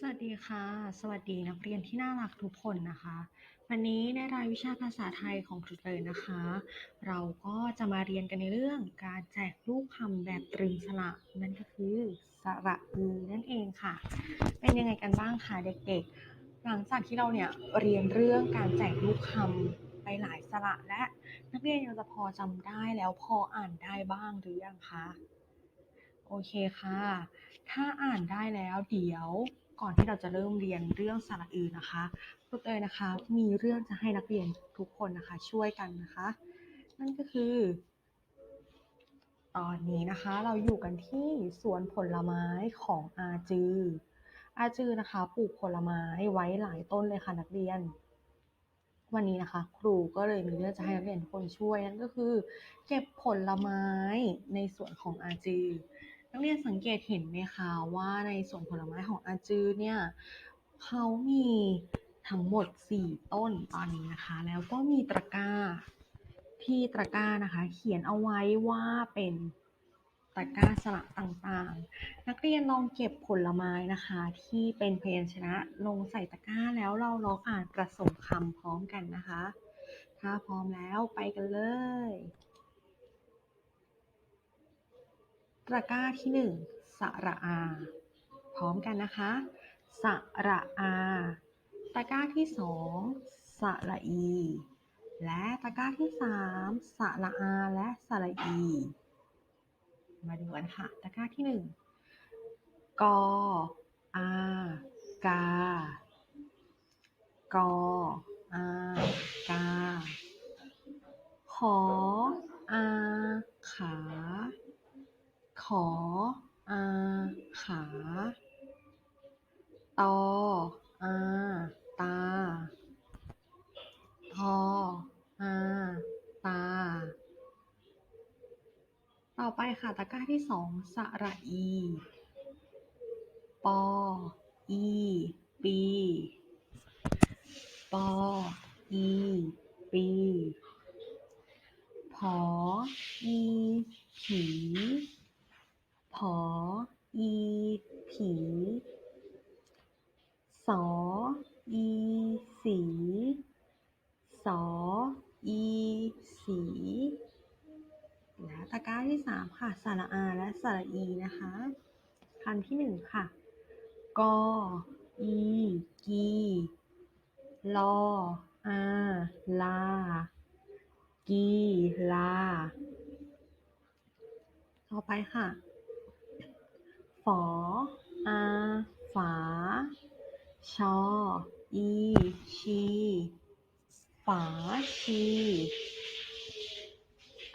สวัสดีค่ะ สวัสดีนักเรียนที่น่ารักทุกคนนะคะ วันนี้ในรายวิชาภาษาไทยของครูเตยนะคะ เราก็จะมาเรียนกันในเรื่องการแจกรูปคำแบบตรึงสระนั่นก็คือสระอือนั่นเองค่ะ เป็นยังไงกันบ้างคะเด็กๆ หลังจากที่เราเนี่ยเรียนเรื่องการแจกรูปคำไปหลายสระและนักเรียนยังจะพอจำได้แล้วพออ่านได้บ้างหรือยังคะโอเคค่ะ ถ้าอ่านได้แล้วเดี๋ยว ก่อนที่เราจะเริ่มเรียนเรื่องสารอือนนะคะครูเตยนะคะ มีเรื่องจะให้นักเรียนทุกคนนะคะช่วยกันนะคะ นั่นก็คือ ตอนนี้นะคะเราอยู่กันที่สวนผลไม้ของอาจือ อาจือนะคะปลูกผลไม้ไว้หลายต้นเลยค่ะนักเรียน วันนี้นะคะ ครูก็เลยมีเรื่องจะให้นักเรียนทุกคนช่วยนั่นก็คือ เก็บผลไม้ในสวนของอาจือ นักเรียนสังเกตเห็นไหมคะว่าในสวนผลไม้ของอาจือเนี่ยเขามีทั้งหมด 4 ต้นตอนนี้นะคะ แล้วก็มีตะกร้าที่ตะกร้านะคะ เขียนเอาไว้ว่าเป็นตะกร้าสละต่างๆ นักเรียนลองเก็บผลไม้นะคะ ที่เป็นพยัญชนะลงใส่ตะกร้าแล้วเราลองอ่านประสมคำพร้อมกันนะคะ ถ้าพร้อมแล้วไปกันเลย ตะกร้าที่หนึ่งสระอา พร้อมกันนะคะสระอา ตะกร้าที่สองสระอี และตะกร้าที่สามสระอาและสระอี มาดูกันค่ะ ตะกร้าที่หนึ่งกออากากออากาขออาขา ขออาขา ตออาตา ทออาตา ต่อไปค่ะตะกร้าที่สองสระอี ปอ อี ปี ปอ อี ปีผอ อี ผี ผอ อี ผี สอ อี สี สอ อี สีและตะกร้าที่สามค่ะ สระอาและสระอีนะคะคำที่หนึ่งค่ะ กอ อี กี ลอ อา ลา กี ลา ต่อไปค่ะ ฝอ อา ฝา ชอ อี ชี ฝา ชี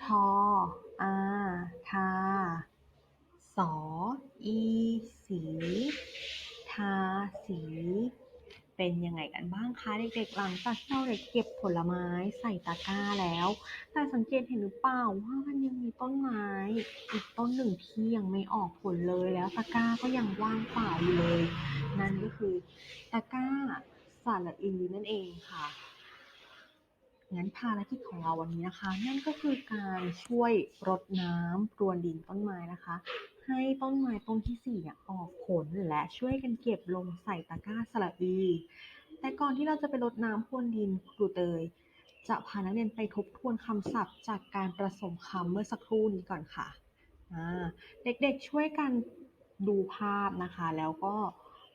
ทอ อา ทา สอ อี สี ทา สี เป็นยังไงกันบ้างคะเด็กๆหลังจากเราได้เก็บผลไม้ใส่ตะกร้าแล้ว แต่สังเกตเห็นหรือเปล่าว่ามันยังมีต้นไม้อีกต้นหนึ่งที่ยังไม่ออกผลเลยแล้วตะกร้าก็ยังว่างเปล่าอยู่เลย นั่นก็คือตะกร้าสาระอีนั่นเองค่ะงั้นภารกิจของเราวันนี้นะคะ นั่นก็คือการช่วยรดน้ำรวนดินต้นไม้นะคะ ให้ต้นไม้ต้นที่สี่เนี่ยออกผลและช่วยกันเก็บลงใส่ตะกร้าสระอีแต่ก่อนที่เราจะไปรดน้ำพรวนดินครูเตย จะพานักเรียนไปทบทวนคำศัพท์ จากการประสมคำเมื่อสักครู่นี้ก่อนค่ะเด็กๆช่วยกันดูภาพนะคะ แล้วก็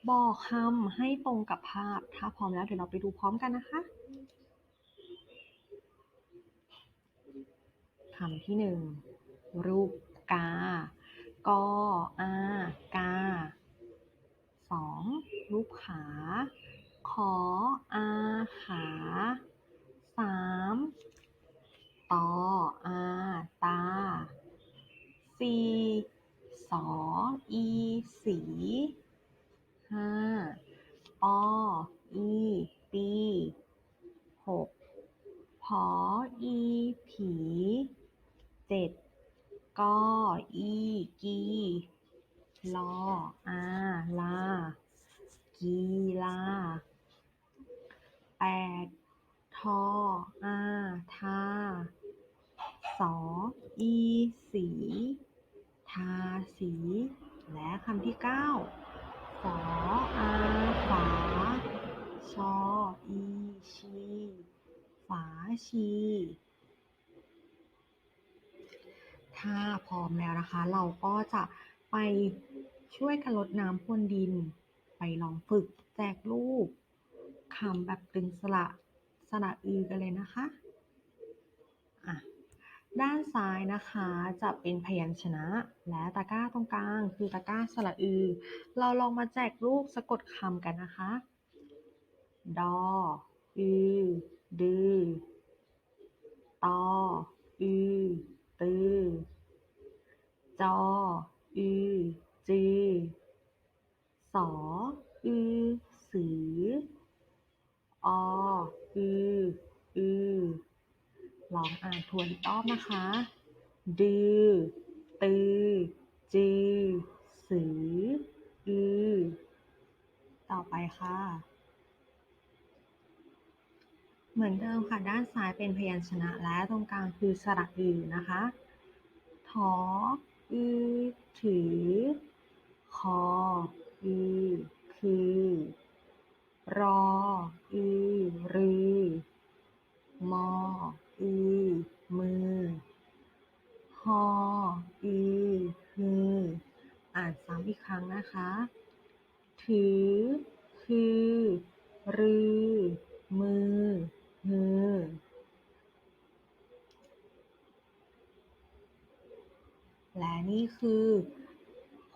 บอกคำให้ตรงกับภาพ ถ้าพร้อมแล้วเดี๋ยวเราไปดูพร้อมกันนะคะคำที่หนึ่งรูปกา กออากาสองรูปขา ขออาขาสามตออาตาสี่สออีสีห้าปออีปีหกผออีผีเจ็ด ก็อี กี ลอ อา ลา กีลาแปดทอ อา ทา สอ อี สี ทา สี และคำที่เก้าสออา ฝา ชอ อี ชี ฝาชี ถ้าพร้อมแล้วนะคะ เราก็จะไปช่วยกันรดน้ำพรวนดิน ไปลองฝึกแจกรูปคำแบบตึงสระสระอือกันเลยนะคะอะด้านซ้ายนะคะจะเป็นพยัญชนะ และตะกร้าตรงกลาง คือตะกร้าสระอือ เราลองมาแจกรูปสะกดคำกันนะคะ ดอ อือ ดือ ตอ อือ ตือ จอ อือจือสอ อือสือ อ อืออือลองอ่านทวนอีกรอบนะคะ ดือ ตือ จือ สือ อือต่อไปค่ะ เหมือนเดิมค่ะ ด้านซ้ายเป็นพยัญชนะและตรงกลางคือสระอือนะคะ ทออือถือ คออือคือ รออือรือ มออือมือ ฮออือฮืออ่านซ้ำอีกครั้งนะคะ ถือคือ รือ มือ ฮือ และนี่คือ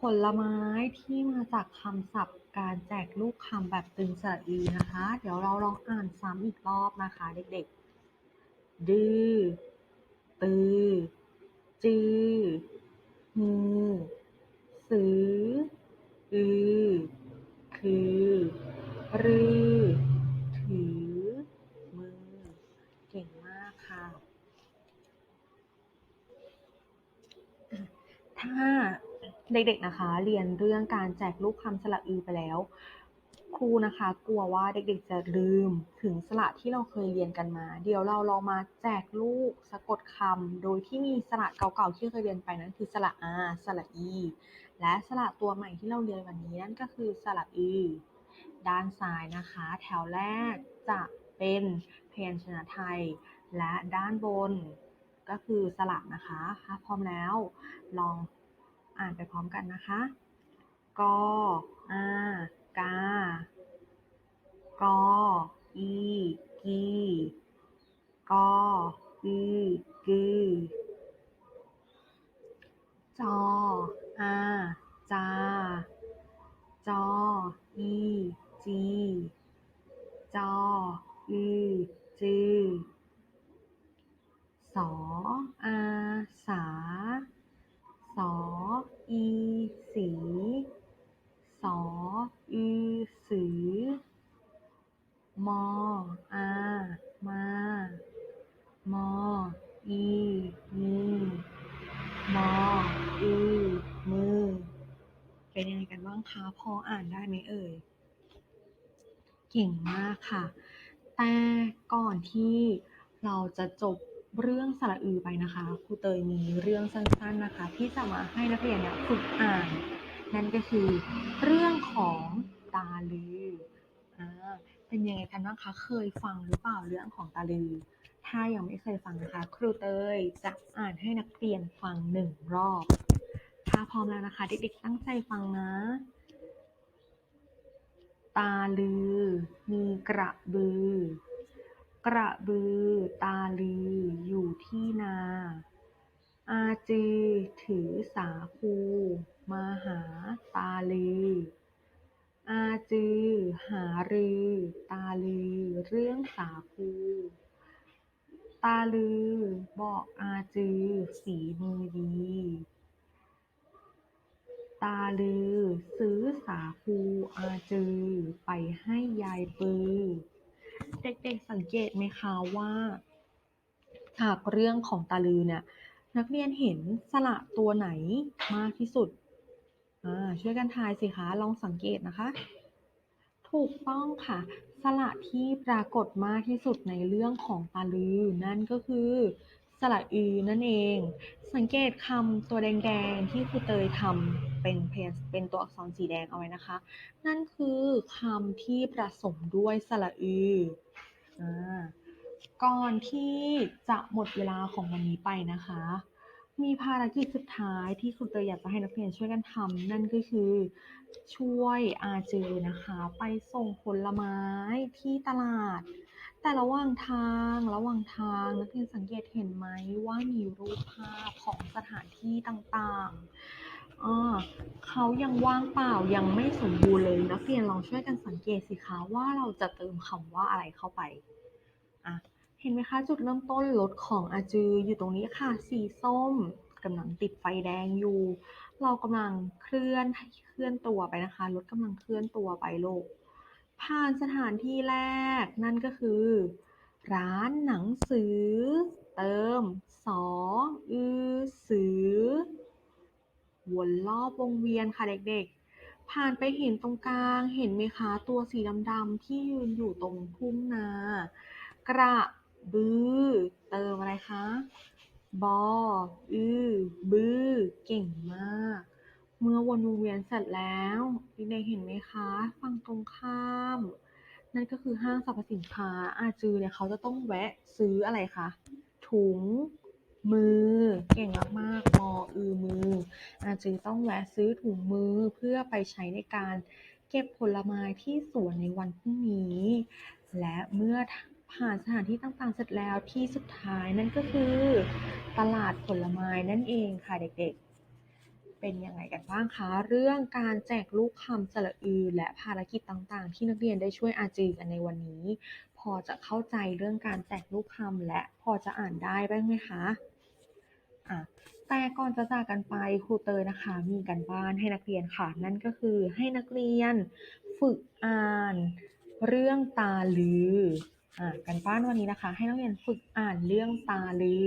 ผลไม้ที่มาจากคำศัพท์การแจกลูกคำแบบตึงสระอีนะคะ เดี๋ยวเราลองอ่านซ้ำอีกรอบนะคะเด็กๆ ดื้อ ตือ จือฮือสือ อือ คือ รือ ถือ มือ เก่งมากค่ะ ถ้า เด็กๆนะคะ เรียนเรื่องการแจกลูกคำสระอือไปแล้ว ครูนะคะ กลัวว่าเด็กๆจะลืมถึงสระที่เราเคยเรียนกันมา เดี๋ยวเราลองมาแจกลูกสะกดคำโดยที่มีสระเก่าๆที่เคยเรียนไปนั้นคือสระอาสระอี และสระตัวใหม่ที่เราเรียนวันนี้นั่นก็คือสระอือด้านซ้ายนะคะ แถวแรกจะเป็นพยัญชนะไทย และด้านบนก็คือสระนะคะถ้าพร้อมแล้วลอง อ่านไปพร้อมกันนะคะกออากากออีกีกออืกือ จอ อา จา จอ อี จี จอ อือ จือ สอ อา สา สอ อี สี สอ อือ สือ มออามา มอ อี มือ มออือมือ เป็นยังไงกันบ้างคะ พออ่านได้ไหมเอ่ย เก่งมากค่ะ แต่ก่อนที่เราจะจบเรื่องสระอือไปนะคะครูเตยมีเรื่องสั้นๆนะคะ ที่จะมาให้นักเรียนเนี่ยฝึกอ่าน นั่นก็คือ เรื่องของตาลืออ่า เป็นยังไงกันบ้างคะ เคยฟังหรือเปล่าเรื่องของตาลือ ถ้ายังไม่เคยฟังนะคะ ครูเตยจะอ่านให้นักเรียนฟังหนึ่งรอบ ถ้าพร้อมแล้วนะคะ เด็กๆตั้งใจฟังนะ ตาลือ มีกระบือ กระบือ ตาลือ อยู่ที่นา อาจือ ถือสาคู มาหาตาลือ อาจือ หารือ ตาลือ เรื่องสาคู ตาลือ บอกอาจือฝีมือดี ตาลือ ซื้อสาคูอาจือ ไปให้ยายปือ เด็กๆสังเกตไหมคะว่าจากเรื่องของตาลือเนี่ยนักเรียนเห็นสระตัวไหนมากที่สุด อ่าช่วยกันทายสิคะลองสังเกตนะคะ ถูกต้องค่ะ สระที่ปรากฏมากที่สุดในเรื่องของตาลือ นั่นก็คือสระอือนั่นเอง สังเกตคำตัวแดงๆที่ครูเตยทำเป็นเพนเป็นตัวอักษรสีแดงเอาไว้นะคะ นั่นคือคำที่ผสมด้วยสระอืออก่อนที่จะหมดเวลาของวันนี้ไปนะคะ มีภารกิจสุดท้ายที่ครูเตยอยากจะให้นักเรียนช่วยกันทำนั่นก็คือช่วยอาเจนะคะ ไปส่งผลไม้ที่ตลาด แต่ระหว่างทางระหว่างทางนักเรียนสังเกตเห็นไหมว่ามีรูปภาพของสถานที่ต่างๆเขายังว่างเปล่ายังไม่สมบูรณ์เลยนักเรียนลองช่วยกันสังเกตสิคะว่าเราจะเติมคำว่าอะไรเข้าไป เห็นไหมคะ จุดเริ่มต้นรถของอาจืออยู่ตรงนี้ค่ะ สีส้มกำลังติดไฟแดงอยู่ เรากำลังเคลื่อนเคลื่อนตัวไปนะคะรถกำลังเคลื่อนตัวไปโลก ผ่านสถานที่แรก นั่นก็คือ ร้านหนังสือ เติมสออือสือ วนรอบวงเวียนค่ะเด็กๆ ผ่านไปเห็นตรงกลางเห็นไหมคะ ตัวสีดำๆที่ยืนอยู่ตรงทุ่งนากระ บือ เติมอะไรคะ บอ อือ บือ เก่งมาก เมื่อวนวงเวียนเสร็จแล้วเด็กๆเห็นไหมคะ ฝั่งตรงข้าม นั่นก็คือห้างสรรพสินค้าอาจือเนี่ยเขาจะต้องแวะซื้ออะไรคะ ถุงมือ เก่งมากๆมออือมือ อาจือต้องแวะซื้อถุงมือเพื่อไปใช้ในการเก็บผลไม้ที่สวนในวันพรุ่งนี้ และเมื่อ ผ่านสถานที่ต่างๆ เสร็จแล้วที่สุดท้ายนั่นก็คือ ตลาดผลไม้นั่นเองค่ะเด็กๆ เป็นยังไงกันบ้างคะเรื่องการแจกลูกคำสระอือ และภารกิจต่างๆ ที่นักเรียนได้ช่วยอาจือกันในวันนี้ พอจะเข้าใจเรื่องการแจกลูกคำและพอจะอ่านได้บ้างไหมคะอะแต่ก่อนจะจากกันไปครูเตยนะคะ มีกันบ้านให้นักเรียนค่ะ นั่นก็คือให้นักเรียนฝึกอ่านเรื่องตาลือ กันบ้านวันนี้นะคะ ให้นักเรียนฝึกอ่านเรื่องตาลือ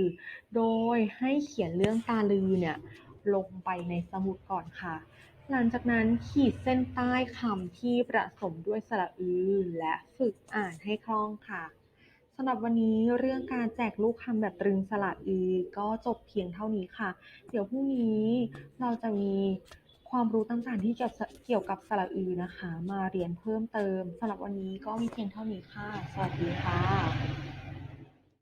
โดยให้เขียนเรื่องตาลือเนี่ยลงไปในสมุดก่อนค่ะ หลังจากนั้นขีดเส้นใต้คำที่ประสมด้วยสระอือและฝึกอ่านให้คล่องค่ะสำหรับวันนี้เรื่องการแจกลูกคำแบบตรึงสระอือก็จบเพียงเท่านี้ค่ะ เดี๋ยวพรุ่งนี้เราจะมี ความรู้ต่างๆ ที่เกี่ยวเกี่ยวกับสระอือนะคะ มาเรียนเพิ่มเติมสำหรับวันนี้ก็มีเพียงเท่านี้ค่ะ สวัสดีค่ะ